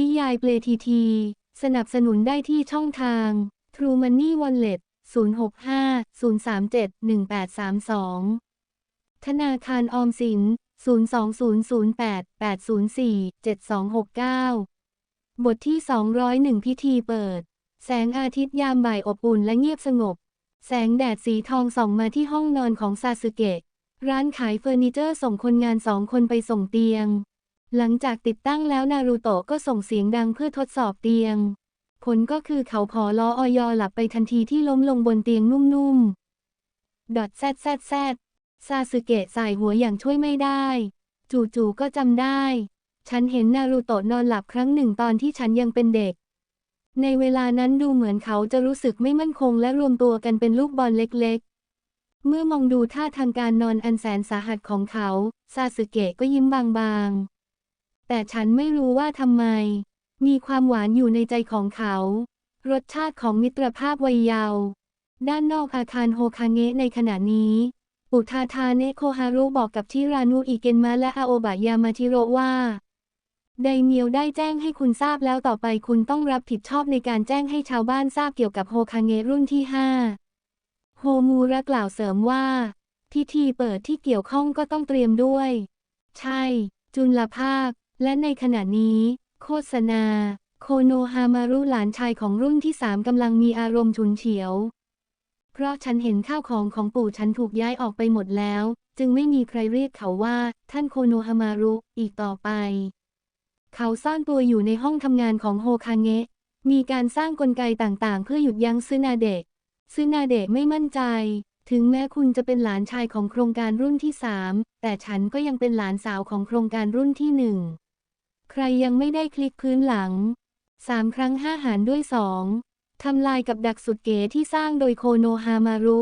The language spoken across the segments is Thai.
นิยายเปลทีที สนับสนุนได้ที่ช่องทาง True Money Wallet 065-037-1832 ธนาคารออมสิน 02008-804-7269 บทที่ 201 พิธีเปิด แสงอาทิตย์ยามบ่ายอบอุ่นและเงียบสงบ แสงแดดสีทองส่องมาที่ห้องนอนของซาสึเกะ ร้านขายเฟอร์นิเจอร์ส่งคนงานสองคนไปส่งเตียง หลังจากติดตั้งแล้วนารูโตะก็ส่งเสียงดังเพื่อทดสอบเตียง ผลก็คือเขาพอล้อออยอหลับไปทันทีที่ล้มลงบนเตียงนุ่มๆดอทแซดแซดแซดซาสึเกะสายหัวอย่างช่วยไม่ได้ จู่ๆก็จำได้ ฉันเห็นนารูโตะนอนหลับครั้งหนึ่งตอนที่ฉันยังเป็นเด็ก ในเวลานั้นดูเหมือนเขาจะรู้สึกไม่มั่นคงและรวมตัวกันเป็นลูกบอลเล็กๆ เมื่อมองดูท่าทางการนอนอันแสนสาหัสของเขา ซาสึเกะก็ยิ้มบางๆ แต่ฉันไม่รู้ว่าทำไม มีความหวานอยู่ในใจของเขา รสชาติของมิตรภาพวัยเยาว์ด้านนอกอาคารโฮคาเงะในขณะนี้อุทาทาเนะโคฮารุบอกกับชิรานุอิเกนมะและอาโอบะยามาชิโรว่า ไดเมียวได้แจ้งให้คุณทราบแล้วต่อไปคุณต้องรับผิดชอบในการแจ้งให้ชาวบ้านทราบเกี่ยวกับโฮคาเงะรุ่นที่ 5 โฮมูระกล่าวเสริมว่า พิธีเปิดที่เกี่ยวข้องก็ต้องเตรียมด้วย ใช่ จุลภาค และในขณะนี้ โฆษณา โคโนฮามารุหลานชายของรุ่นที่สามกำลังมีอารมณ์ฉุนเฉียว เพราะฉันเห็นข้าวของของปู่ฉันถูกย้ายออกไปหมดแล้ว จึงไม่มีใครเรียกเขาว่า ท่านโคโนฮามารุอีกต่อไป เขาซ่อนตัวอยู่ในห้องทำงานของโฮคาเงะ มีการสร้างกลไกต่างๆ เพื่อหยุดยั้งซึนาเดะซึนาเดะไม่มั่นใจ ถึงแม้คุณจะเป็นหลานชายของโครงการรุ่นที่สามแต่ฉันก็ยังเป็นหลานสาวของโครงการรุ่นที่หนึ่ง ใครยังไม่ได้คลิกพื้นหลังสามครั้งห้าหารด้วยสองทำลายกับดักสุดเก๋ที่สร้างโดยโคโนฮามารุ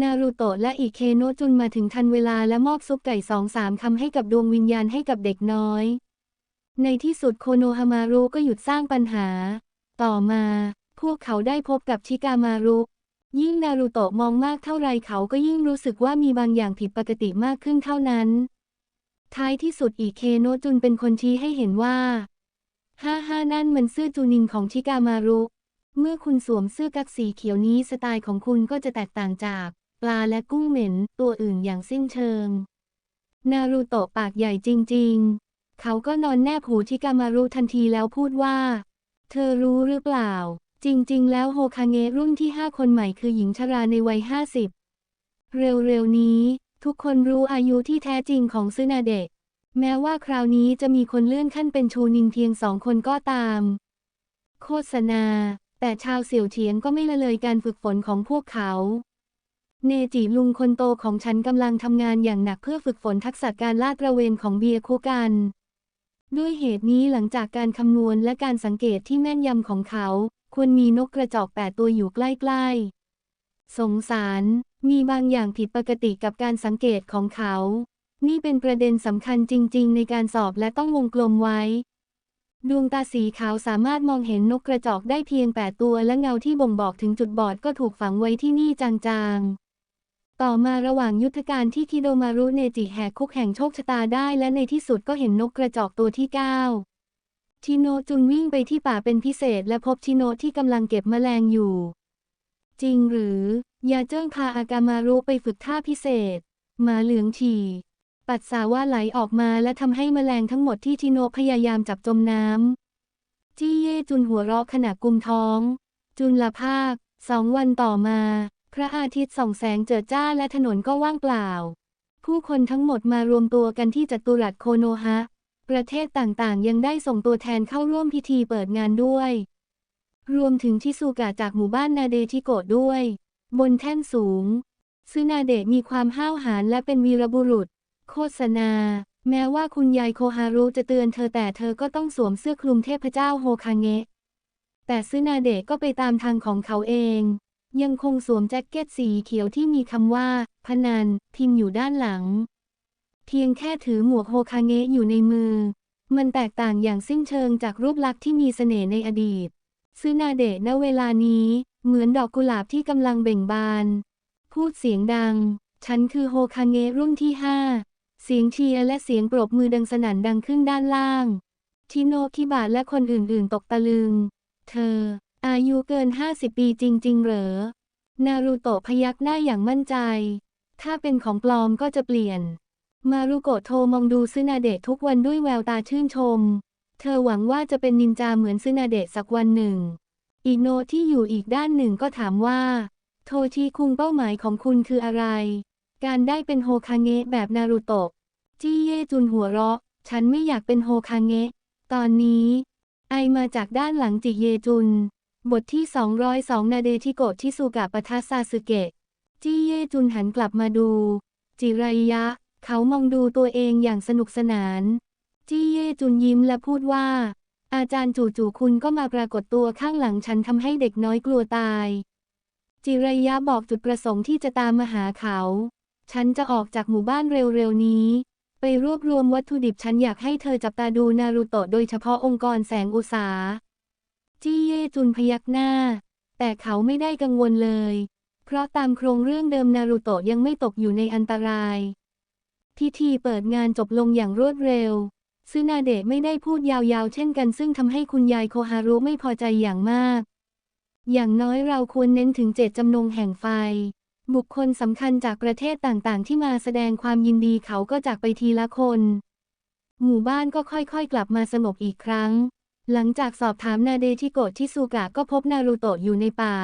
นารูโตะและอิเคโนจุนมาถึงทันเวลาและมอบซุปไก่สองสามคำให้กับดวงวิญญาณให้กับเด็กน้อย ในที่สุดโคโนฮามารุก็หยุดสร้างปัญหา ต่อมา พวกเขาได้พบกับชิกามารุยิ่งนารูโตะมองมากเท่าไรเขาก็ยิ่งรู้สึกว่ามีบางอย่างผิดปกติมากขึ้นเท่านั้น ท้ายที่สุดอิเคโนะจุนเป็นคนชี้ให้เห็นว่าห้าห้านั่นมันเสื้อจูนินของชิกามารุ เมื่อคุณสวมเสื้อกั๊กสีเขียวนี้สไตล์ของคุณก็จะแตกต่างจากปลาและกุ้งเหม็นตัวอื่นอย่างสิ้นเชิง นารูโตะปากใหญ่จริงๆ เขาก็นอนแนบหูชิกามารุทันทีแล้วพูดว่า เธอรู้หรือเปล่า จริงๆ แล้วโฮคาเงะรุ่นที่ห้าคนใหม่คือหญิงชราในวัยห้าสิบเร็วๆนี้ ทุกคนรู้อายุที่แท้จริงของซึนาเดะ แม้ว่าคราวนี้จะมีคนเลื่อนขั้นเป็นชูนินเพียงสองคนก็ตาม โฆษณา แต่ชาวเสี่ยวเฉียงก็ไม่ละเลยการฝึกฝนของพวกเขา เนจิลุงคนโตของฉันกำลังทำงานอย่างหนักเพื่อฝึกฝนทักษะการลาดตระเวนของเบียร์คุกัน ด้วยเหตุนี้หลังจากการคำนวณและการสังเกตที่แม่นยำของเขา ควรมีนกกระจอกแปดตัวอยู่ใกล้ๆ สงสาร มีบางอย่างผิดปกติกับการสังเกตของเขา นี่เป็นประเด็นสำคัญจริง ๆ ในการสอบและต้องวงกลมไว้ ดวงตาสีขาวสามารถมองเห็นนกกระจอกได้เพียง8ตัวและเงาที่บ่งบอกถึงจุดบอดก็ถูกฝังไว้ที่นี่จางๆ ต่อมาระหว่างยุทธการที่คิโดมารุเนจิแหกคุกแห่งโชคชะตาได้และในที่สุดก็เห็นนกกระจอกตัวที่9ชิโนจุนวิ่งไปที่ป่าเป็นพิเศษและพบชิโนที่กำลังเก็บแมลงอยู่ จริงหรือ ยาเจิ้งพาอากามารุไปฝึกท่าพิเศษ มาเหลืองฉี่ ปัสสาวะไหลออกมาและทำให้แมลงทั้งหมดที่ชิโนพยายามจับจมน้ำ จี้เย่จุนหัวเราะขณะกุมท้อง จุนละภาค สองวันต่อมา พระอาทิตย์ส่องแสงเจิดจ้าและถนนก็ว่างเปล่า ผู้คนทั้งหมดมารวมตัวกันที่จัตุรัสโคโนฮะ ประเทศต่างๆ ยังได้ส่งตัวแทนเข้าร่วมพิธีเปิดงานด้วย รวมถึงชิซูกะจากหมู่บ้านนาเดชิโกะด้วย บนแท่นสูง ซึนาเดะมีความห้าวหาญและเป็นวีรบุรุษ โฆษณา แม้ว่าคุณยายโคฮารุจะเตือนเธอแต่เธอก็ต้องสวมเสื้อคลุมเทพเจ้าโฮคาเงะ แต่ซึนาเดะก็ไปตามทางของเขาเอง ยังคงสวมแจ็คเก็ตสีเขียวที่มีคำว่า พนัน พิมพ์อยู่ด้านหลัง เพียงแค่ถือหมวกโฮคาเงะอยู่ในมือ มันแตกต่างอย่างสิ้นเชิงจากรูปลักษณ์ที่มีเสน่ห์ในอดีต ซึนาเดะณเวลานี้ เหมือนดอกกุหลาบที่กำลังเบ่งบาน พูดเสียงดัง ฉันคือโฮคาเงะรุ่นที่ห้าเสียงเชียร์และเสียงปรบมือดังสนั่นดังขึ้นด้านล่าง ชิโนคิบะและคนอื่นๆ ตกตะลึง เธอ อายุเกิน 50 ปีจริง ๆ เหรอ นารูโตะพยักหน้าอย่างมั่นใจ ถ้าเป็นของปลอมก็จะเปลี่ยน มารุโกะโทรมองดูซึนาเดะทุกวันด้วยแววตาชื่นชม เธอหวังว่าจะเป็นนินจาเหมือนซึนาเดะสักวันหนึ่ง อีโนที่อยู่อีกด้านหนึ่งก็ถามว่า โทชิคุงเป้าหมายของคุณคืออะไร การได้เป็นโฮคาเงะแบบนารูโตะ จี้เย่จุนหัวเราะ ฉันไม่อยากเป็นโฮคาเงะ ตอนนี้ ไอมาจากด้านหลังจิเยจุน บทที่ 202 นาเดทิโกะชิสุกะปะทะซาสึเกะ จี้เย่จุนหันกลับมาดู จิไรยะ เขามองดูตัวเองอย่างสนุกสนาน จี้เย่จุนยิ้มและพูดว่า อาจารย์จู่ๆคุณก็มาปรากฏตัวข้างหลังฉันทำให้เด็กน้อยกลัวตาย จิไรยะบอกจุดประสงค์ที่จะตามมาหาเขา ฉันจะออกจากหมู่บ้านเร็วๆนี้ ไปรวบรวมวัตถุดิบฉันอยากให้เธอจับตาดูนารูโตะโดยเฉพาะองค์กรแสงอุสาจี้เย่จุนพยักหน้า แต่เขาไม่ได้กังวลเลย เพราะตามโครงเรื่องเดิมนารูโตะยังไม่ตกอยู่ในอันตราย พิธีเปิดงานจบลงอย่างรวดเร็ว ซึนาเดะไม่ได้พูดยาวๆ เช่นกันซึ่งทำให้คุณยายโคฮารุไม่พอใจอย่างมาก อย่างน้อยเราควรเน้นถึงเจตจำนงแห่งไฟ บุคคลสำคัญจากประเทศต่างๆ ที่มาแสดงความยินดีเขาก็จากไปทีละคน หมู่บ้านก็ค่อยๆ กลับมาสงบอีกครั้ง หลังจากสอบถามนาเดชิโกะชิซูกะก็พบนารูโตะอยู่ในป่า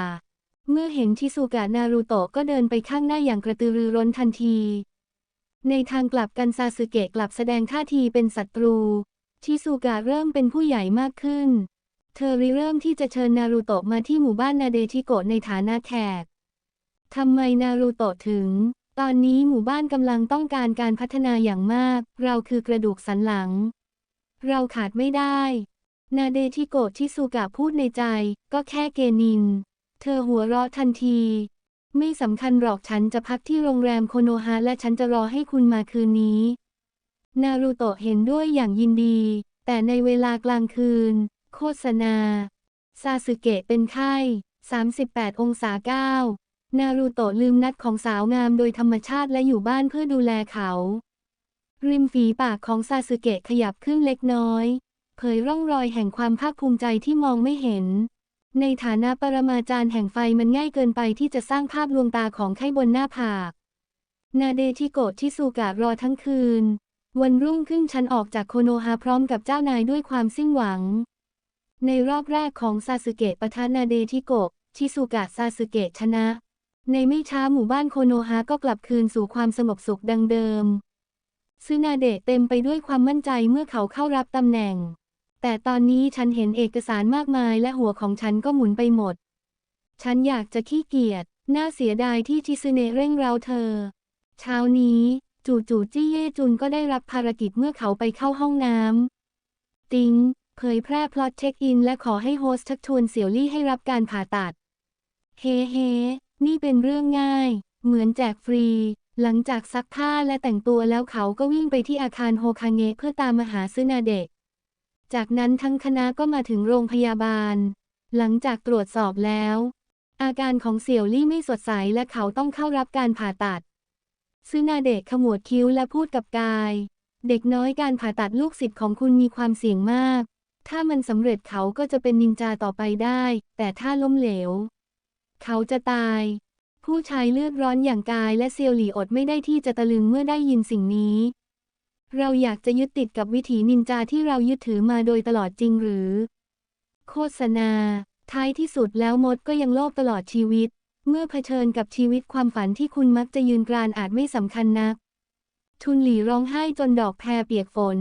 เมื่อเห็นชิซูกะนารูโตะก็เดินไปข้างหน้าอย่างกระตือรือร้นทันที ในทางกลับกันซาสึเกะกลับแสดงท่าทีเป็นศัตรู ชิซูกะเริ่มเป็นผู้ใหญ่มากขึ้น เธอริเริ่มที่จะเชิญนารูโตะมาที่หมู่บ้านนาเดชิโกะในฐานะแขกทำไมนารูโตะถึง ตอนนี้หมู่บ้านกำลังต้องการการพัฒนาอย่างมาก เราคือกระดูกสันหลัง เราขาดไม่ได้ นาเดชิโกะชิซูกะพูดในใจ ก็แค่เกนิน เธอหัวเราะทันที ไม่สำคัญหรอกฉันจะพักที่โรงแรมโคโนฮะและฉันจะรอให้คุณมาคืนนี้ นารูโตะเห็นด้วยอย่างยินดี แต่ในเวลากลางคืน โฆษณา ซาสึเกะเป็นไข้ 38 องศาเก้านารูโตะลืมนัดของสาวงามโดยธรรมชาติและอยู่บ้านเพื่อดูแลเขา ริมฝีปากของซาสึเกะขยับขึ้นเล็กน้อย เผยร่องรอยแห่งความภาคภูมิใจที่มองไม่เห็น ในฐานะปรมาจารย์แห่งไฟมันง่ายเกินไปที่จะสร้างภาพลวงตาของไข้บนหน้าผาก นาเดชิโกะชิซูกะรอทั้งคืน วันรุ่งขึ้นฉันออกจากโคโนฮาพร้อมกับเจ้านายด้วยความสิ้นหวัง ในรอบแรกของซาสึเกะปะทะนาเดชิโกะชิซูกะซาสึเกะชนะ ในไม่ช้าหมู่บ้านโคโนฮาก็กลับคืนสู่ความสงบสุขดังเดิมซึนาเดะเต็มไปด้วยความมั่นใจเมื่อเขาเข้ารับตำแหน่ง แต่ตอนนี้ฉันเห็นเอกสารมากมายและหัวของฉันก็หมุนไปหมด ฉันอยากจะขี้เกียจ น่าเสียดายที่ชิซึเนะเร่งเร้าเธอ เช้านี้จู่ๆจี้เย่จุนก็ได้รับภารกิจเมื่อเขาไปเข้าห้องน้ำ ติงเผยแพร่พล็อตเช็คอินและขอให้โฮสต์ชักชวนเสี่ยวลี่ให้รับการผ่าตัด เฮ้เฮนี่เป็นเรื่องง่าย เหมือนแจกฟรี หลังจากซักผ้าและแต่งตัวแล้วเขาก็วิ่งไปที่อาคารโฮคาเงะเพื่อตามมาหาซึนาเดะ จากนั้นทั้งคณะก็มาถึงโรงพยาบาล หลังจากตรวจสอบแล้ว อาการของเสี่ยวลี่ไม่สดใสและเขาต้องเข้ารับการผ่าตัดซึนาเดะขมวดคิ้วและพูดกับกาย เด็กน้อยการผ่าตัดลูกศิษย์ของคุณมีความเสี่ยงมาก ถ้ามันสำเร็จเขาก็จะเป็นนินจาต่อไปได้ แต่ถ้าล้มเหลว เขาจะตาย ผู้ชายเลือดร้อนอย่างกายและเซียวหลี่อดไม่ได้ที่จะตะลึงเมื่อได้ยินสิ่งนี้ เราอยากจะยึดติดกับวิถีนินจาที่เรายึดถือมาโดยตลอดจริงหรือ โฆษณา ท้ายที่สุดแล้วมดก็ยังโลภตลอดชีวิต เมื่อเผชิญกับชีวิตความฝันที่คุณมักจะยืนกรานอาจไม่สำคัญนัก ทุนหลีร้องไห้จนดอกแพรเปียกฝน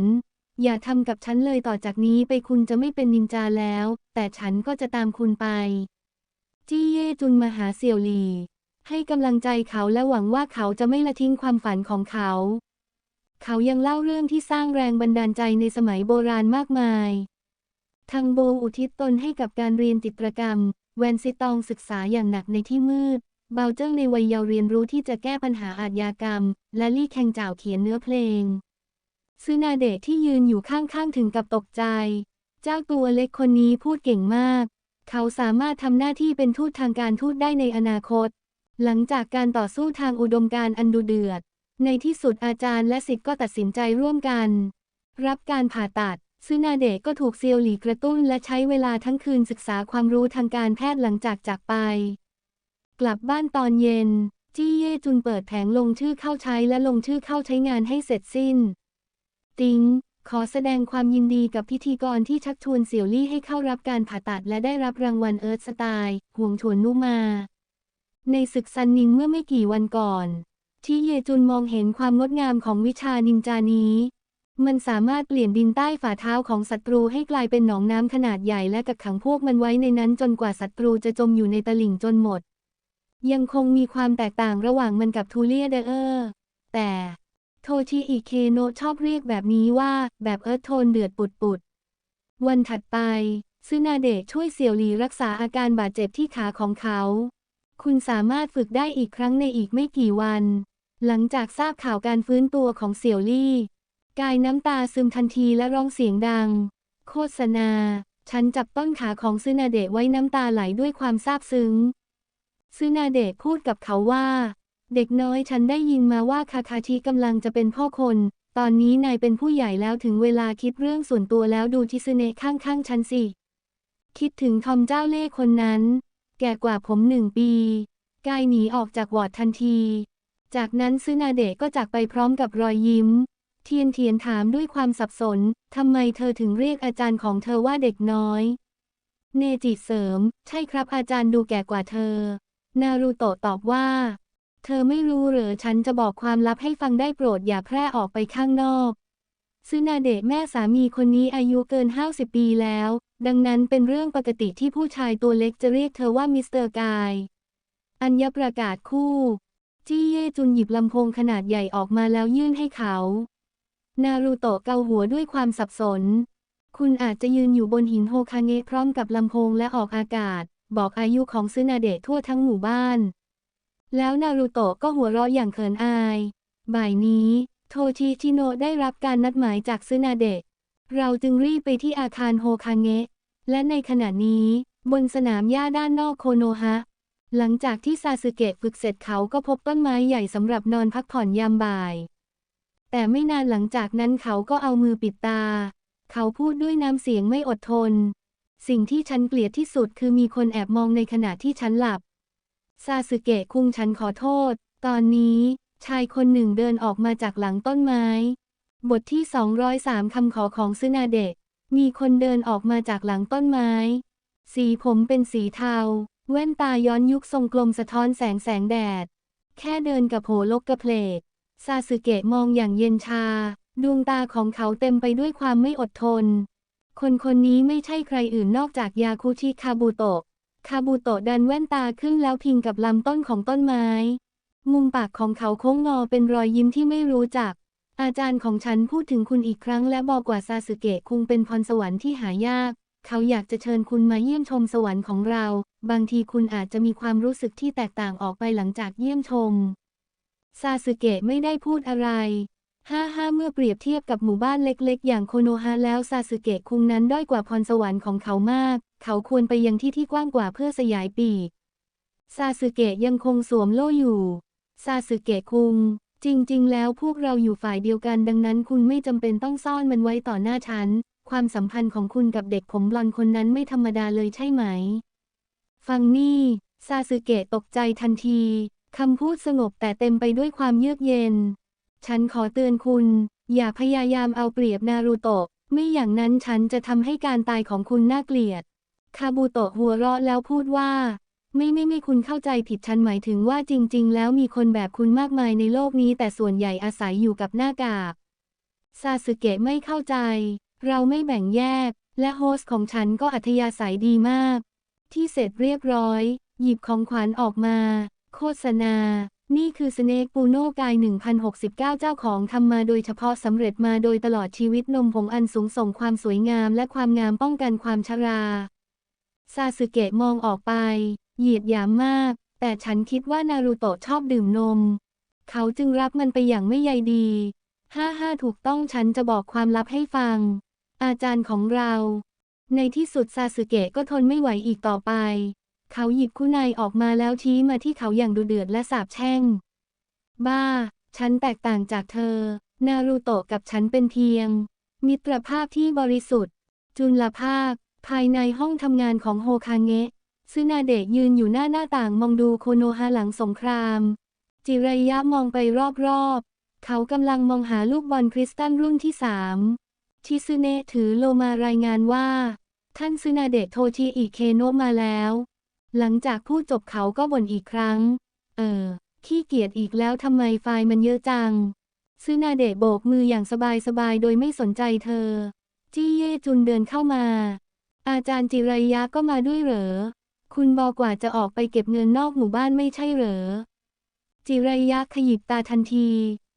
อย่าทำกับฉันเลยต่อจากนี้ไปคุณจะไม่เป็นนินจาแล้ว แต่ฉันก็จะตามคุณไป จี้เย่จุนมาหาเสี่ยวหลีให้กำลังใจเขาและหวังว่าเขาจะไม่ละทิ้งความฝันของเขา เขายังเล่าเรื่องที่สร้างแรงบันดาลใจในสมัยโบราณมากมาย ทางโบอุทิศตนให้กับการเรียนจิตรกรรม แวนซิตองศึกษาอย่างหนักในที่มืด เบาเจิ้งในวัยเยาว์เรียนรู้ที่จะแก้ปัญหาอาชญากรรม และลี่แคงจ่าวเขียนเนื้อเพลงซึนาเดะที่ยืนอยู่ข้างๆถึงกับตกใจ เจ้าตัวเล็กคนนี้พูดเก่งมาก เขาสามารถทำหน้าที่เป็นทูตทางการทูตได้ในอนาคต หลังจากการต่อสู้ทางอุดมการณ์อันดุเดือด ในที่สุดอาจารย์และศิษย์ก็ตัดสินใจร่วมกัน รับการผ่าตัดซึนาเดะก็ถูกเซียวหลีกระตุ้นและใช้เวลาทั้งคืนศึกษาความรู้ทางการแพทย์หลังจากจากไป กลับบ้านตอนเย็น จี้เย่จุนเปิดแผงลงชื่อเข้าใช้และลงชื่อเข้าใช้งานให้เสร็จสิ้น ติงขอแสดงความยินดีกับพิธีกรที่ชักชวนเสี่ยวลี่ให้เข้ารับการผ่าตัดและได้รับรางวัลเอิร์ธสไตล์ห่วงชวนนุมา ในศึกซันนิงเมื่อไม่กี่วันก่อน ที่เยจุนมองเห็นความงดงามของวิชานินจานี้ มันสามารถเปลี่ยนดินใต้ฝ่าเท้าของศัตรูให้กลายเป็นหนองน้ำขนาดใหญ่และกักขังพวกมันไว้ในนั้นจนกว่าศัตรูจะจมอยู่ในตลิ่งจนหมด ยังคงมีความแตกต่างระหว่างมันกับทูเลียเดอร์แต่โทชิอิเคโนะชอบเรียกแบบนี้ว่าแบบเอิร์ธโทนเดือดปุดปุดวันถัดไปซึนาเดะช่วยเสี่ยวหลีรักษาอาการบาดเจ็บที่ขาของเขา คุณสามารถฝึกได้อีกครั้งในอีกไม่กี่วัน หลังจากทราบข่าวการฟื้นตัวของเสี่ยวลี่ กายน้ำตาซึมทันทีและร้องเสียงดัง โฆษณา ฉันจับต้นขาของซึนาเดะไว้น้ำตาไหลด้วยความซาบซึ้งซึนาเดะพูดกับเขาว่า เด็กน้อยฉันได้ยินมาว่าคาคาชิกำลังจะเป็นพ่อคน ตอนนี้นายเป็นผู้ใหญ่แล้วถึงเวลาคิดเรื่องส่วนตัวแล้วดูทิซเนะข้างๆฉันสิ คิดถึงทอมเจ้าเล่ห์คนนั้น แก่กว่าผมหนึ่งปี กายหนีออกจากวอร์ดทันที จากนั้นซึนาเดะก็จากไปพร้อมกับรอยยิ้ม เทียนเทียนถามด้วยความสับสน ทำไมเธอถึงเรียกอาจารย์ของเธอว่าเด็กน้อย เนจิเสริม ใช่ครับอาจารย์ดูแก่กว่าเธอ นารูโตะตอบว่า เธอไม่รู้เหรอฉันจะบอกความลับให้ฟังได้โปรดอย่าแพร่ออกไปข้างนอก ซึนาเดะแม่สามีคนนี้อายุเกิน 50 ปีแล้ว ดังนั้นเป็นเรื่องปกติที่ผู้ชายตัวเล็กจะเรียกเธอว่ามิสเตอร์กาย อัญญประกาศคู่ จี้เย่จุนหยิบลำโพงขนาดใหญ่ออกมาแล้วยื่นให้เขา นารูโตะเกาหัวด้วยความสับสน คุณอาจจะยืนอยู่บนหินโฮคาเงะพร้อมกับลำโพงและออกอากาศ บอกอายุของซึนาเดะทั่วทั้งหมู่บ้าน แล้วนารูโตะก็หัวเราะอย่างเขินอาย บ่ายนี้ โทชิชิโนะได้รับการนัดหมายจากซึนาเดะ เราจึงรีบไปที่อาคารโฮคาเงะ และในขณะนี้ บนสนามหญ้าด้านนอกโคโนฮะ หลังจากที่ซาสึเกะฝึกเสร็จเขาก็พบต้นไม้ใหญ่สำหรับนอนพักผ่อนยามบ่าย แต่ไม่นานหลังจากนั้นเขาก็เอามือปิดตา เขาพูดด้วยน้ำเสียงไม่อดทน สิ่งที่ฉันเกลียดที่สุดคือมีคนแอบมองในขณะที่ฉันหลับ ซาสึเกะคุงฉันขอโทษ ตอนนี้ ชายคนหนึ่งเดินออกมาจากหลังต้นไม้ บทที่ 203 คำขอของซึนาเดะ มีคนเดินออกมาจากหลังต้นไม้ สีผมเป็นสีเทา แว่นตาย้อนยุคทรงกลมสะท้อนแสงแสงแดด แค่เดินกับโหลกกระเพลก ซาสึเกะมองอย่างเย็นชา ดวงตาของเขาเต็มไปด้วยความไม่อดทน คนคนนี้ไม่ใช่ใครอื่นนอกจากยาคุชิคาบุโตะ คาบุโตะดันแว่นตาขึ้นแล้วพิงกับลำต้นของต้นไม้ มุมปากของเขาโค้งงอเป็นรอยยิ้มที่ไม่รู้จัก อาจารย์ของฉันพูดถึงคุณอีกครั้งและบอกว่าซาสึเกะคงเป็นพรสวรรค์ที่หายาก เขาอยากจะเชิญคุณมาเยี่ยมชมสวรรค์ของเรา บางทีคุณอาจจะมีความรู้สึกที่แตกต่างออกไปหลังจากเยี่ยมชม ซาสึเกะไม่ได้พูดอะไรห้าห้าเมื่อเปรียบเทียบกับหมู่บ้านเล็ก ๆ อย่างโคโนฮะแล้วซาสึเกะคุงนั้นด้อยกว่าพรสวรรค์ของเขามาก เขาควรไปยังที่ที่กว้างกว่าเพื่อสยายปีก ซาสึเกะยังคงสวมโล่อยู่ ซาสึเกะคุง จริง ๆ แล้วพวกเราอยู่ฝ่ายเดียวกันดังนั้นคุณไม่จำเป็นต้องซ่อนมันไว้ต่อหน้าฉัน ความสัมพันธ์ของคุณกับเด็กผมบลอนคนนั้นไม่ธรรมดาเลยใช่ไหม ฟังนี่ซาสึเกะตกใจทันทีคำพูดสงบแต่เต็มไปด้วยความเยือกเย็น ฉันขอเตือนคุณ อย่าพยายามเอาเปรียบนารูโตะ ไม่อย่างนั้นฉันจะทำให้การตายของคุณน่าเกลียด คาบูโตะหัวเราะแล้วพูดว่า ไม่ไม่ไม่คุณเข้าใจผิดฉันหมายถึงว่าจริง ๆ แล้วมีคนแบบคุณมากมายในโลกนี้ แต่ส่วนใหญ่อาศัยอยู่กับหน้ากากซาสึเกะไม่เข้าใจ เราไม่แบ่งแยก และโฮสต์ของฉันก็อัธยาศัยดีมาก ที่เสร็จเรียบร้อย หยิบของขวัญออกมา โฆษณา นี่คือสเนกปูโนกาย 1069 เจ้าของทำมาโดยเฉพาะสำเร็จมาโดยตลอดชีวิตนมผงอันสูงส่งความสวยงามและความงามป้องกันความชราซาสึเกะมองออกไป เหยียดหยามมาก แต่ฉันคิดว่านารูโตะชอบดื่มนม เขาจึงรับมันไปอย่างไม่ใยดี ห้าห้าถูกต้องฉันจะบอกความลับให้ฟัง อาจารย์ของเรา ในที่สุดซาสึเกะก็ทนไม่ไหวอีกต่อไป เขาหยิบคู่ในออกมาแล้วชี้มาที่เขาอย่างดุเดือดและสาบแช่ง บ้า ฉันแตกต่างจากเธอ นารูโตะกับฉันเป็นเพียง มิตรภาพที่บริสุทธิ์ จุลภาค ภายในห้องทำงานของโฮคาเงะ ซึนาเดะยืนอยู่หน้าหน้าต่างมองดูโคโนฮาหลังสงคราม จิรยะมองไปรอบๆ เขากำลังมองหาลูกบอลคริสตัลรุ่นที่สามชิซึเนะถือโลมารายงานว่า ท่านซึนาเดะโทชิอิเคโนะมาแล้ว หลังจากพูดจบเขาก็บ่นอีกครั้ง เออ ขี้เกียจอีกแล้วทำไมไฟล์มันเยอะจัง ซึนาเดะโบกมืออย่างสบายๆ โดยไม่สนใจเธอ จี้เย่จุนเดินเข้ามา อาจารย์จิรายะก็มาด้วยเหรอ คุณบอกว่าจะออกไปเก็บเงินนอกหมู่บ้านไม่ใช่เหรอ จิรายะขยิบตาทันที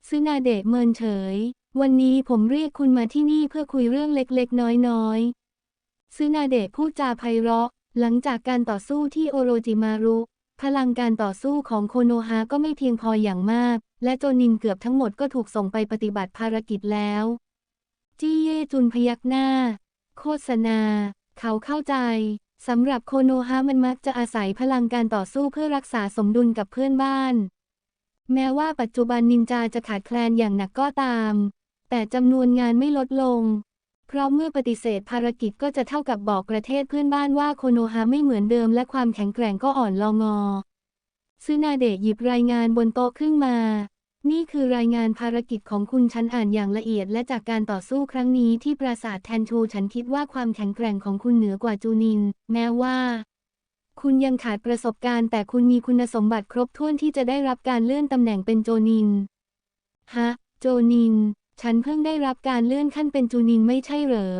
ซึนาเดะเมินเฉย วันนี้ผมเรียกคุณมาที่นี่เพื่อคุยเรื่องเล็กๆ น้อยๆซึนาเดะพูดจาไพเราะ หลังจากการต่อสู้ที่โอโรจิมารุ พลังการต่อสู้ของโคโนฮะก็ไม่เพียงพออย่างมาก และโจนินเกือบทั้งหมดก็ถูกส่งไปปฏิบัติภารกิจแล้ว จี้เยจุนพยักหน้า โฆษณา เขาเข้าใจ สำหรับโคโนฮะมันมักจะอาศัยพลังการต่อสู้เพื่อรักษาสมดุลกับเพื่อนบ้าน แม้ว่าปัจจุบันนินจาจะขาดแคลนอย่างหนักก็ตาม แต่จำนวนงานไม่ลดลง เพราะเมื่อปฏิเสธภารกิจก็จะเท่ากับบอกประเทศเพื่อนบ้านว่าโคโนฮะไม่เหมือนเดิมและความแข็งแกร่งก็อ่อนลองอซึนาเดะหยิบรายงานบนโต๊ะขึ้นมา นี่คือรายงานภารกิจของคุณฉันอ่านอย่างละเอียด และจากการต่อสู้ครั้งนี้ที่ปราสาทแทนชูฉันคิดว่าความแข็งแกร่งของคุณเหนือกว่าจูนิน แม้ว่า คุณยังขาดประสบการณ์ แต่คุณมีคุณสมบัติครบถ้วนที่จะได้รับการเลื่อนตำแหน่งเป็นโจนิน ฮะ โจนิน ฉันเพิ่งได้รับการเลื่อนขั้นเป็นจูนินไม่ใช่เหรอ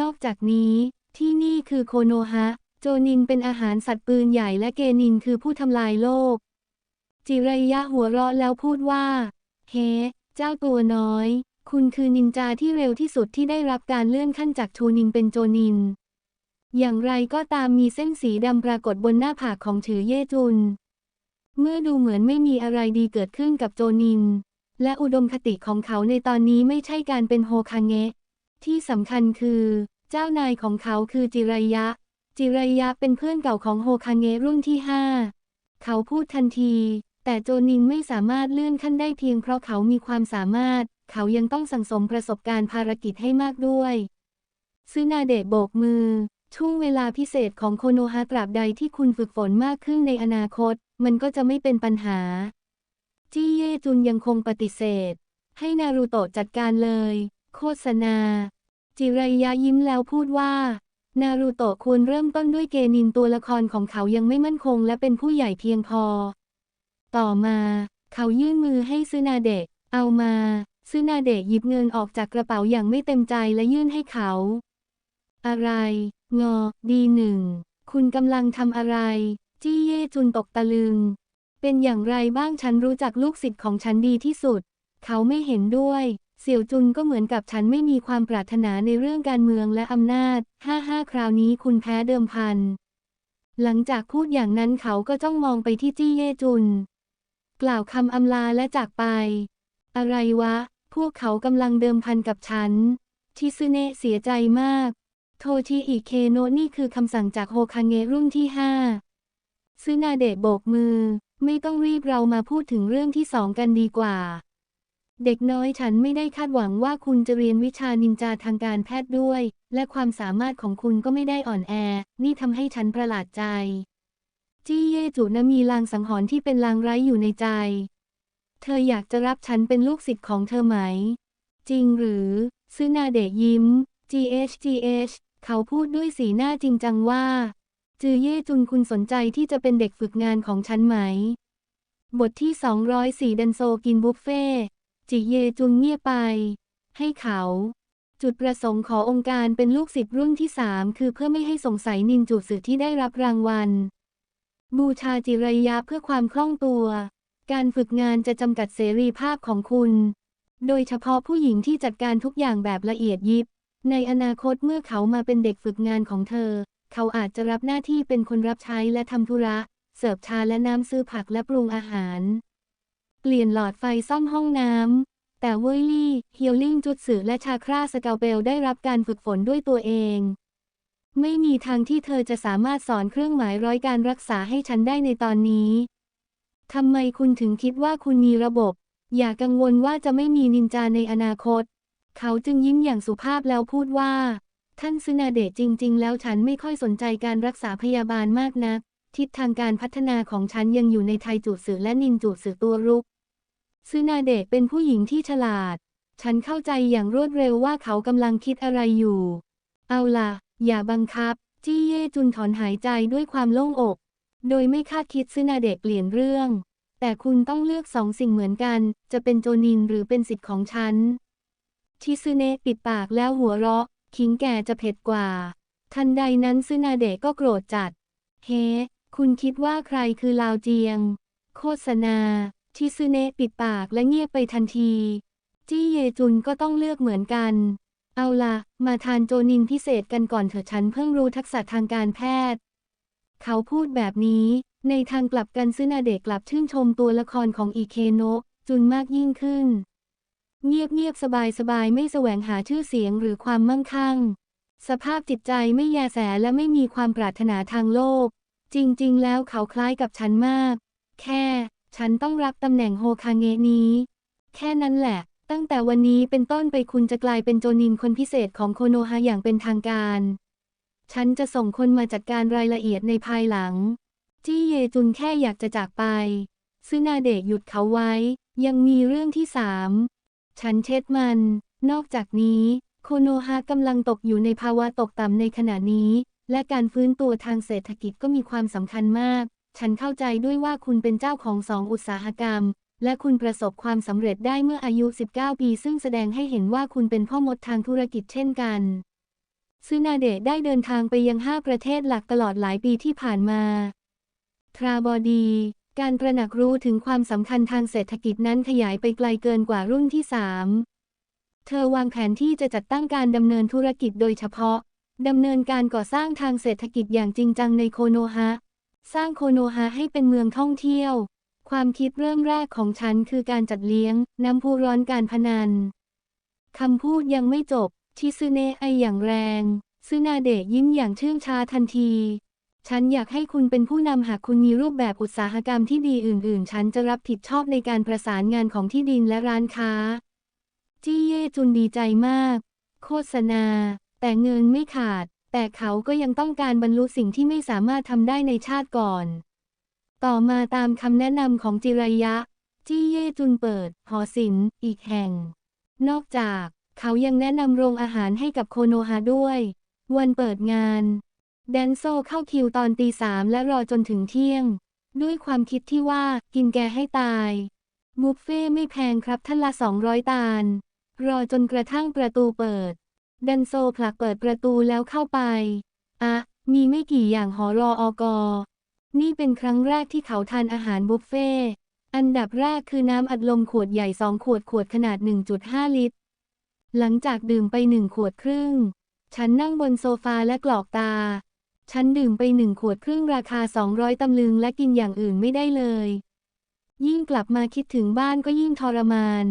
นอกจากนี้ ที่นี่คือโคโนฮะ โจนินเป็นอาหารสัตว์ปืนใหญ่และเกนินคือผู้ทำลายโลก จิไรยะหัวเราะแล้วพูดว่า เฮ้ เจ้าตัวน้อย คุณคือนินจาที่เร็วที่สุดที่ได้รับการเลื่อนขั้นจากชูนินเป็นโจนิน อย่างไรก็ตามมีเส้นสีดำปรากฏบนหน้าผากของถือเย่จุน เมื่อดูเหมือนไม่มีอะไรดีเกิดขึ้นกับโจนิน และอุดมคติของเขาในตอนนี้ไม่ใช่การเป็นโฮคาเงะ ที่สำคัญคือ เจ้านายของเขาคือจิไรยะ จิไรยะเป็นเพื่อนเก่าของโฮคาเงะรุ่นที่ห้า เขาพูดทันที แต่โจนินไม่สามารถเลื่อนขั้นได้เพียงเพราะเขามีความสามารถ เขายังต้องสั่งสมประสบการณ์ภารกิจให้มากด้วยซึนาเดะโบกมือ ช่วงเวลาพิเศษของโคโนฮะตราบใดที่คุณฝึกฝนมากขึ้นในอนาคต มันก็จะไม่เป็นปัญหา จี้เย่จุนยังคงปฏิเสธ ให้นารูโตะจัดการเลย โฆษณา จิไรายะยิ้มแล้วพูดว่า นารูโตะควรเริ่มต้นด้วยเกนินตัวละครของเขายังไม่มั่นคงและเป็นผู้ใหญ่เพียงพอ ต่อมา เขายื่นมือให้ซึนาเดะ เอามาซึนาเดะหยิบเงินออกจากกระเป๋าอย่างไม่เต็มใจและยื่นให้เขา อะไร งอ ดีหนึ่ง คุณกำลังทำอะไร จี้เย่จุนตกตะลึง เป็นอย่างไรบ้างฉันรู้จักลูกศิษย์ของฉันดีที่สุด เขาไม่เห็นด้วย เสี่ยวจุนก็เหมือนกับฉันไม่มีความปรารถนาในเรื่องการเมืองและอำนาจ ห้าห้าคราวนี้คุณแพ้เดิมพัน หลังจากพูดอย่างนั้นเขาก็จ้องมองไปที่จี้เย่จุน กล่าวคำอำลาและจากไป อะไรวะ พวกเขากำลังเดิมพันกับฉัน ชิซึเนะเสียใจมาก โทชิอิเคโนะนี่คือคำสั่งจากโฮคาเงะรุ่นที่ห้าซึนาเดะโบกมือ ไม่ต้องรีบเรามาพูดถึงเรื่องที่สองกันดีกว่า เด็กน้อยฉันไม่ได้คาดหวังว่าคุณจะเรียนวิชานินจาทางการแพทย์ด้วย และความสามารถของคุณก็ไม่ได้อ่อนแอ นี่ทำให้ฉันประหลาดใจ จี้เย่จุนะมีลางสังหรณ์ที่เป็นลางร้ายอยู่ในใจ เธออยากจะรับฉันเป็นลูกศิษย์ของเธอไหม จริงหรือ ซึนาเดะยิ้ม GHGH เขาพูดด้วยสีหน้าจริงจังว่า จือเย่จุนคุณสนใจที่จะเป็นเด็กฝึกงานของฉันไหม บทที่ 204 ดันโซกินบุฟเฟ่จิเยจุนเงียบไป ให้เขา จุดประสงค์ขอองค์การเป็นลูกศิษย์รุ่นที่สามคือเพื่อไม่ให้สงสัยนินจูสึที่ได้รับรางวัล บูชาจิรยะเพื่อความคล่องตัว การฝึกงานจะจำกัดเสรีภาพของคุณ โดยเฉพาะผู้หญิงที่จัดการทุกอย่างแบบละเอียดยิบ ในอนาคตเมื่อเขามาเป็นเด็กฝึกงานของเธอ เขาอาจจะรับหน้าที่เป็นคนรับใช้และทำธุระ เสิร์ฟชาและน้ำซื้อผักและปรุงอาหาร เปลี่ยนหลอดไฟซ่อมห้องน้ำ แต่เวยลี่ เฮียลิ่งจุดสื่อและชาคราสเกาเบลได้รับการฝึกฝนด้วยตัวเอง ไม่มีทางที่เธอจะสามารถสอนเครื่องหมายร้อยการรักษาให้ฉันได้ในตอนนี้ ทำไมคุณถึงคิดว่าคุณมีระบบ อย่ากังวลว่าจะไม่มีนินจาในอนาคต เขาจึงยิ้มอย่างสุภาพแล้วพูดว่า ท่านซึนาเดะจริง ๆ แล้วฉันไม่ค่อยสนใจการรักษาพยาบาลมากนัก ทิศทางการพัฒนาของฉันยังอยู่ในไทจูสึและนินจูสึตัวรุก ซึนาเดะเป็นผู้หญิงที่ฉลาด ฉันเข้าใจอย่างรวดเร็วว่าเขากำลังคิดอะไรอยู่ เอาล่ะ อย่าบังคับ จี้เย่จุนถอนหายใจด้วยความโล่งอก โดยไม่คาดคิดซึนาเดะเปลี่ยนเรื่อง แต่คุณต้องเลือกสองสิ่งเหมือนกัน จะเป็นโจนินหรือเป็นสิทธิ์ของฉัน ชิซึเนะปิดปากแล้วหัวเราะ ขิงแก่จะเผ็ดกว่า ทันใดนั้นซึนาเดะก็โกรธจัด เฮ้คุณคิดว่าใครคือลาวเจียง โฆษณา ชิซึเนะปิดปากและเงียบไปทันที จี้เยจุนก็ต้องเลือกเหมือนกัน เอาละมาทานโจนินพิเศษกันก่อนเถอะฉันเพิ่งรู้ทักษะทางการแพทย์ เขาพูดแบบนี้ ในทางกลับกันซึนาเดะกลับชื่นชมตัวละครของอิเคโนะจุนมากยิ่งขึ้น เงียบเงียบสบายสบายไม่แสวงหาชื่อเสียงหรือความมั่งคั่ง สภาพจิตใจไม่แยแสและไม่มีความปรารถนาทางโลก จริง ๆ แล้วเขาคล้ายกับฉันมาก แค่ ฉันต้องรับตำแหน่งโฮคาเงะนี้ แค่นั้นแหละ ตั้งแต่วันนี้เป็นต้นไปคุณจะกลายเป็นโจนินคนพิเศษของโคโนฮะอย่างเป็นทางการ ฉันจะส่งคนมาจัดการรายละเอียดในภายหลัง จี้เยจุนแค่อยากจะจากไปซึนาเดะหยุดเขาไว้ ยังมีเรื่องที่สามฉันเช็ดมัน นอกจากนี้ โคโนฮะกำลังตกอยู่ในภาวะตกต่ำในขณะนี้ และการฟื้นตัวทางเศรษฐกิจก็มีความสำคัญมาก ฉันเข้าใจด้วยว่าคุณเป็นเจ้าของสองอุตสาหกรรม และคุณประสบความสำเร็จได้เมื่ออายุ 19 ปี ซึ่งแสดงให้เห็นว่าคุณเป็นพ่อมดทางธุรกิจเช่นกันซึนาเดะได้เดินทางไปยังห้าประเทศหลักตลอดหลายปีที่ผ่านมา ทราบอดี การตระหนักรู้ถึงความสำคัญทางเศรษฐกิจนั้นขยายไปไกลเกินกว่ารุ่นที่สามเธอวางแผนที่จะจัดตั้งการดำเนินธุรกิจโดยเฉพาะดำเนินการก่อสร้างทางเศรษฐกิจอย่างจริงจังในโคโนฮะ สร้างโคโนฮะให้เป็นเมืองท่องเที่ยว ความคิดเริ่มแรกของฉันคือการจัดเลี้ยง น้ำพุร้อนการพนัน คำพูดยังไม่จบ ชิซึเนะไออย่างแรง ซึนาเดะยิ้มอย่างเชื่องช้าทันที ฉันอยากให้คุณเป็นผู้นำหากคุณมีรูปแบบอุตสาหกรรมที่ดีอื่น ๆ ฉันจะรับผิดชอบในการประสานงานของที่ดินและร้านค้า จี้เย่จุนดีใจมาก โฆษณา แต่เงินไม่ขาด แต่เขาก็ยังต้องการบรรลุสิ่งที่ไม่สามารถทำได้ในชาติก่อน ต่อมาตามคำแนะนำของจิรยะ จี้เย่จุนเปิด หอศิลป์อีกแห่ง นอกจากเขายังแนะนำโรงอาหารให้กับโคโนฮาด้วย วันเปิดงาน แดนโซเข้าคิวตอนตีสามและรอจนถึงเที่ยง ด้วยความคิดที่ว่ากินแกให้ตายบุฟเฟ่ไม่แพงครับท่านละสองร้อยตาล รอจนกระทั่งประตูเปิด แดนโซผลักเปิดประตูแล้วเข้าไป อะ มีไม่กี่อย่างหอรออกอ นี่เป็นครั้งแรกที่เขาทานอาหารบุฟเฟ่ อันดับแรกคือน้ำอัดลมขวดใหญ่สองขวดขวดขนาด 1.5 ลิตร หลังจากดื่มไปหนึ่งขวดครึ่ง ฉันนั่งบนโซฟาและกรอกตา ฉันดื่มไปหนึ่งขวดครึ่งราคา 200 ตำลึงและกินอย่างอื่นไม่ได้เลย ยิ่งกลับมาคิดถึงบ้านก็ยิ่งทรมาน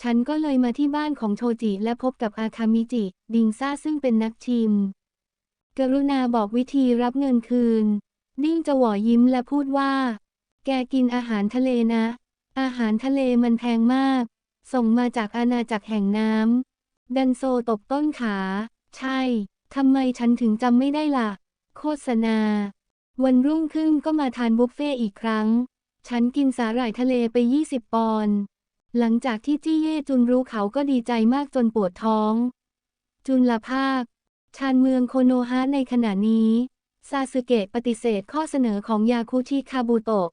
ฉันก็เลยมาที่บ้านของโชจิและพบกับอาคามิจิ ดิงซ่าซึ่งเป็นนักชิม กรุณาบอกวิธีรับเงินคืน ดิ้งจะหวอยิ้มและพูดว่า แกกินอาหารทะเลนะ อาหารทะเลมันแพงมาก ส่งมาจากอาณาจักรแห่งน้ำ ดันโซตบต้นขา ใช่ ทำไมฉันถึงจำไม่ได้ล่ะ โฆษณา วันรุ่งขึ้นก็มาทานบุฟเฟ่อีกครั้ง ฉันกินสาหร่ายทะเลไป 20 ปอนด์ หลังจากที่จี้เย่จุนรู้เขาก็ดีใจมากจนปวดท้อง จุนละภาค ชานเมืองโคโนฮะในขณะนี้ ซาสึเกะปฏิเสธข้อเสนอของยาคุชิคาบุโตะ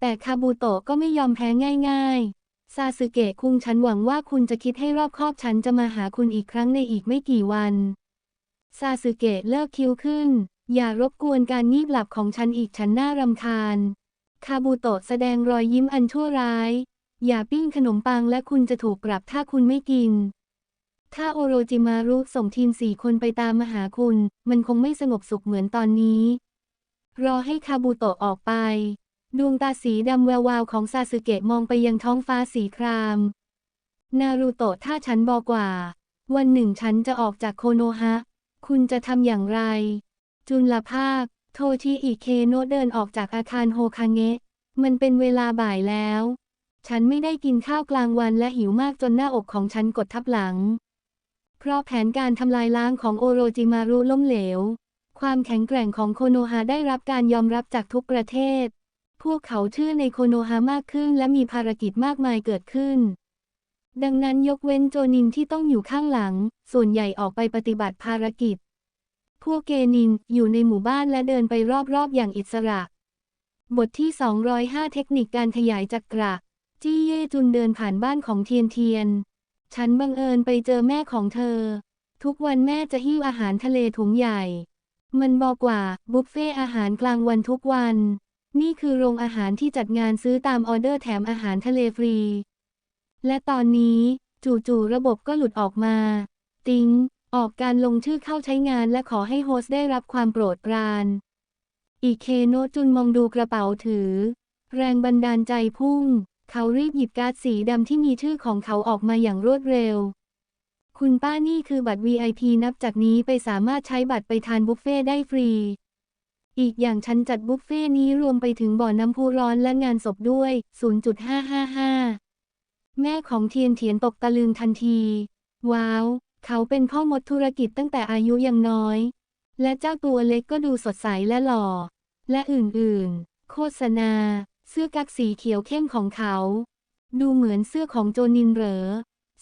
แต่คาบุโตะก็ไม่ยอมแพ้ง่าย ๆ ซาสึเกะคุงฉันหวังว่าคุณจะคิดให้รอบคอบฉันจะมาหาคุณอีกครั้งในอีกไม่กี่วัน ซาสึเกะเลิกคิ้วขึ้น อย่ารบกวนการงีบหลับของฉันอีกฉันน่ารำคาญ คาบุโตะแสดงรอยยิ้มอันชั่วร้าย อย่าปิ้งขนมปังและคุณจะถูกปรับถ้าคุณไม่กิน ถ้าโอโรจิมารุส่งทีมสี่คนไปตามมหาคุณ มันคงไม่สงบสุขเหมือนตอนนี้ รอให้คาบุโตะออกไป ดวงตาสีดำแวววาวของซาสึเกะมองไปยังท้องฟ้าสีคราม นารูโตะถ้าฉันบอกว่า วันหนึ่งฉันจะออกจากโคโนฮะ คุณจะทำอย่างไร จุลภาค โทชิอิเคโนะเดินออกจากอาคารโฮคาเงะ มันเป็นเวลาบ่ายแล้ว ฉันไม่ได้กินข้าวกลางวันและหิวมากจนหน้าอกของฉันกดทับหลัง เพราะแผนการทำลายล้างของโอโรจิมารุล้มเหลว ความแข็งแกร่งของโคโนฮาได้รับการยอมรับจากทุกประเทศ พวกเขาเชื่อในโคโนฮามากขึ้นและมีภารกิจมากมายเกิดขึ้น ดังนั้นยกเว้นโจนินที่ต้องอยู่ข้างหลัง ส่วนใหญ่ออกไปปฏิบัติภารกิจ พวกเกนินอยู่ในหมู่บ้านและเดินไปรอบๆอย่างอิสระ บทที่ 205 เทคนิคการขยายจักระ จี้เย่จุนเดินผ่านบ้านของเทียนเทียน ฉันบังเอิญไปเจอแม่ของเธอ ทุกวันแม่จะหิ้วอาหารทะเลถุงใหญ่ มันบอกว่าบุฟเฟ่อาหารกลางวันทุกวัน นี่คือโรงอาหารที่จัดงานซื้อตามออเดอร์แถมอาหารทะเลฟรี และตอนนี้จู่ๆระบบก็หลุดออกมา ติ้งออกการลงชื่อเข้าใช้งานและขอให้โฮสได้รับความโปรดปราน อีเคโนจุนมองดูกระเป๋าถือ แรงบันดาลใจพุ่ง เขารีบหยิบการ์ดสีดำที่มีชื่อของเขาออกมาอย่างรวดเร็ว คุณป้านี่คือบัตร VIP นับจากนี้ไปสามารถใช้บัตรไปทานบุฟเฟ่ได้ฟรี อีกอย่างฉันจัดบุฟเฟ่นี้รวมไปถึงบ่อน้ำพุร้อนและงานศพด้วย 0.555 แม่ของเทียนเถียนตกตะลึงทันที ว้าว เขาเป็นพ่อมดธุรกิจตั้งแต่อายุยังน้อย และเจ้าตัวเล็กก็ดูสดใสและหล่อ และอื่นๆ โฆษณา เสื้อกั๊กสีเขียวเข้มของเขา ดูเหมือนเสื้อของโจนินเหรอ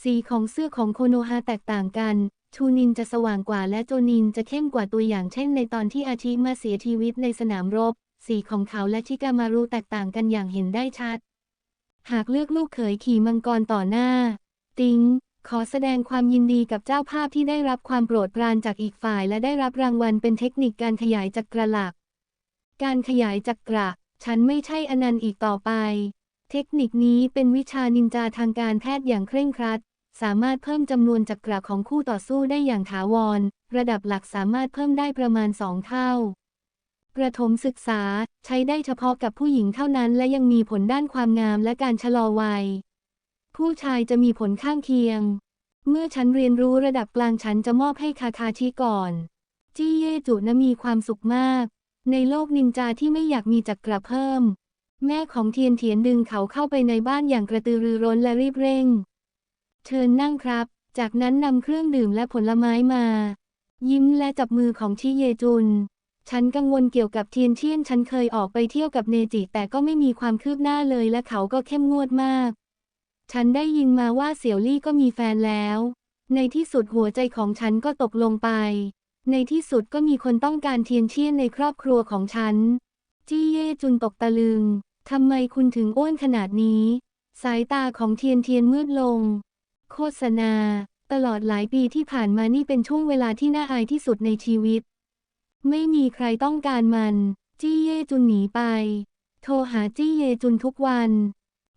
สีของเสื้อของโคโนฮาแตกต่างกัน ชูนินจะสว่างกว่าและโจนินจะเข้มกว่าตัวอย่างเช่นในตอนที่อาชิมาเสียชีวิตในสนามรบ สีของเขาและชิกามารุแตกต่างกันอย่างเห็นได้ชัด หากเลือกลูกเขยขี่มังกรต่อหน้า ติงขอแสดงความยินดีกับเจ้าภาพที่ได้รับความโปรดปรานจากอีกฝ่าย และได้รับรางวัลเป็นเทคนิคการขยายจักระหลัก การขยายจักระ ฉันไม่ใช่อนันต์อีกต่อไป เทคนิคนี้เป็นวิชานินจาทางการแพทย์อย่างเคร่งครัด สามารถเพิ่มจำนวนจักระของคู่ต่อสู้ได้อย่างถาวร ระดับหลักสามารถเพิ่มได้ประมาณสองเท่า ประถมศึกษาใช้ได้เฉพาะกับผู้หญิงเท่านั้นและยังมีผลด้านความงามและการชะลอวัย ผู้ชายจะมีผลข้างเคียง เมื่อฉันเรียนรู้ระดับกลางฉันจะมอบให้คาคาชิก่อน จี้เย่จุนะมีความสุขมาก ในโลกนินจาที่ไม่อยากมีจักรเพิ่ม แม่ของเทียนเถียนดึงเขาเข้าไปในบ้านอย่างกระตือรือร้นและรีบเร่ง เชิญนั่งครับ จากนั้นนำเครื่องดื่มและผลไม้มา ยิ้มและจับมือของชิเยจุน ฉันกังวลเกี่ยวกับเทียนเทียนฉันเคยออกไปเที่ยวกับเนจิแต่ก็ไม่มีความคืบหน้าเลยและเขาก็เข้มงวดมาก ฉันได้ยินมาว่าเสี่ยวลี่ก็มีแฟนแล้ว ในที่สุดหัวใจของฉันก็ตกลงไป ในที่สุดก็มีคนต้องการเทียนเทียนในครอบครัวของฉัน จี้เย่จุนตกตะลึง ทำไมคุณถึงอ้วนขนาดนี้ สายตาของเทียนเทียนมืดลง โฆษณา ตลอดหลายปีที่ผ่านมานี่เป็นช่วงเวลาที่น่าอายที่สุดในชีวิต ไม่มีใครต้องการมัน จี้เย่จุนหนีไป โทรหาจี้เย่จุนทุกวัน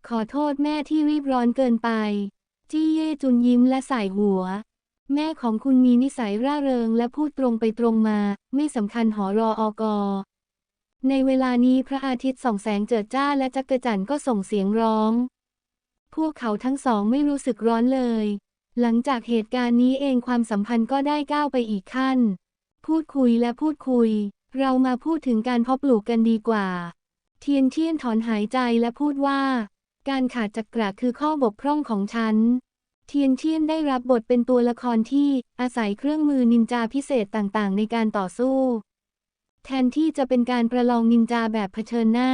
ขอโทษแม่ที่รีบร้อนเกินไป จี้เย่จุนยิ้มและใส่หัว แม่ของคุณมีนิสัยร่าเริงและพูดตรงไปตรงมา ไม่สำคัญหอรออกอ ในเวลานี้พระอาทิตย์ส่องแสงเจิดจ้าและจักรจันทร์ก็ส่งเสียงร้อง พวกเขาทั้งสองไม่รู้สึกร้อนเลย หลังจากเหตุการณ์นี้เองความสัมพันธ์ก็ได้ก้าวไปอีกขั้น พูดคุยและพูดคุย เรามาพูดถึงการเพาะปลูกกันดีกว่า เทียนเทียนถอนหายใจและพูดว่า การขาดจักระคือข้อบกพร่องของฉัน เทียนเทียนได้รับบทเป็นตัวละครที่อาศัยเครื่องมือนินจาพิเศษต่างๆ ในการต่อสู้ แทนที่จะเป็นการประลองนินจาแบบเผชิญหน้า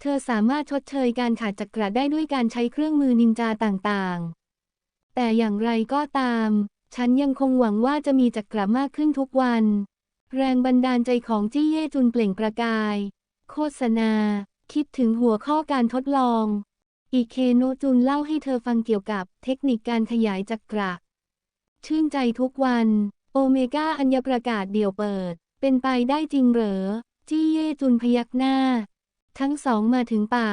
เธอสามารถชดเชยการขาดจักระได้ด้วยการใช้เครื่องมือนินจาต่างๆ แต่อย่างไรก็ตาม ฉันยังคงหวังว่าจะมีจักระมากขึ้นทุกวัน แรงบันดาลใจของจี้เย่จุนเปล่งประกาย โฆษณา คิดถึงหัวข้อการทดลอง อีเคโนจุนเล่าให้เธอฟังเกี่ยวกับเทคนิคการขยายจักระ ชื่นใจทุกวัน โอเมก้าอัญญประกาศเดี่ยวเปิด เป็นไปได้จริงเหรอ จี้เย่จุนพยักหน้า ทั้งสองมาถึงป่า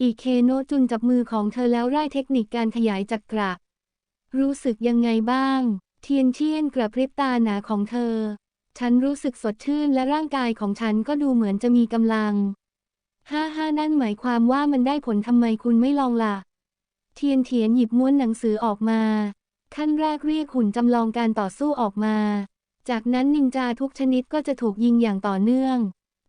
อีเคโนจุนจับมือของเธอแล้วไล่เทคนิคการขยายจักระ รู้สึกยังไงบ้าง เทียนเชียนกระพริบตาหนาของเธอ ฉันรู้สึกสดชื่นและร่างกายของฉันก็ดูเหมือนจะมีกำลัง ห้าห้านั่นหมายความว่ามันได้ผลทำไมคุณไม่ลองล่ะ เทียนเทียนหยิบม้วนหนังสือออกมา ขั้นแรกเรียกหุ่นจำลองการต่อสู้ออกมา จากนั้นนินจาทุกชนิดก็จะถูกยิงอย่างต่อเนื่อง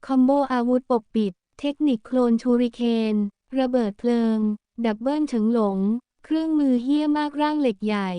คอมโบอาวุธปกปิด เทคนิคโคลนชูริเคน ระเบิดเพลิง ดับเบิลเฉิงหลง เครื่องมือเฮี้ยมากร่างเหล็กใหญ่